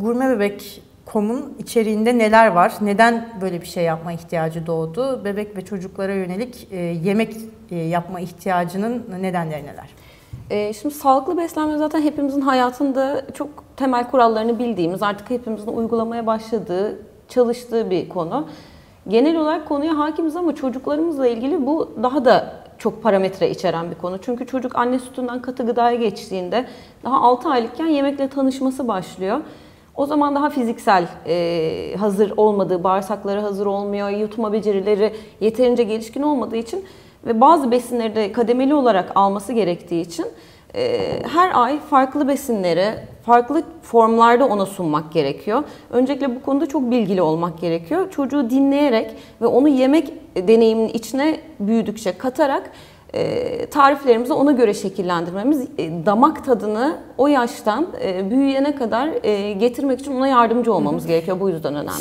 Gurme Bebek Kom'un içeriğinde neler var? Neden böyle bir şey yapma ihtiyacı doğdu? Bebek ve çocuklara yönelik e, yemek e, yapma ihtiyacının nedenleri neler? E, şimdi sağlıklı beslenme zaten hepimizin hayatında çok temel kurallarını bildiğimiz, artık hepimizin uygulamaya başladığı, çalıştığı bir konu. Genel olarak konuya hakimiz ama çocuklarımızla ilgili bu daha da çok parametre içeren bir konu. Çünkü çocuk anne sütünden katı gıdaya geçtiğinde daha 6 aylıkken yemekle tanışması başlıyor. O zaman daha fiziksel e, hazır olmadığı, bağırsakları hazır olmuyor, yutma becerileri yeterince gelişkin olmadığı için ve bazı besinleri de kademeli olarak alması gerektiği için e, her ay farklı besinleri farklı formlarda ona sunmak gerekiyor. Öncelikle bu konuda çok bilgili olmak gerekiyor. Çocuğu dinleyerek ve onu yemek deneyiminin içine büyüdükçe katarak tariflerimizi ona göre şekillendirmemiz, e, damak tadını o yaştan e, büyüyene kadar getirmek için ona yardımcı olmamız gerekiyor. Bu yüzden önemli.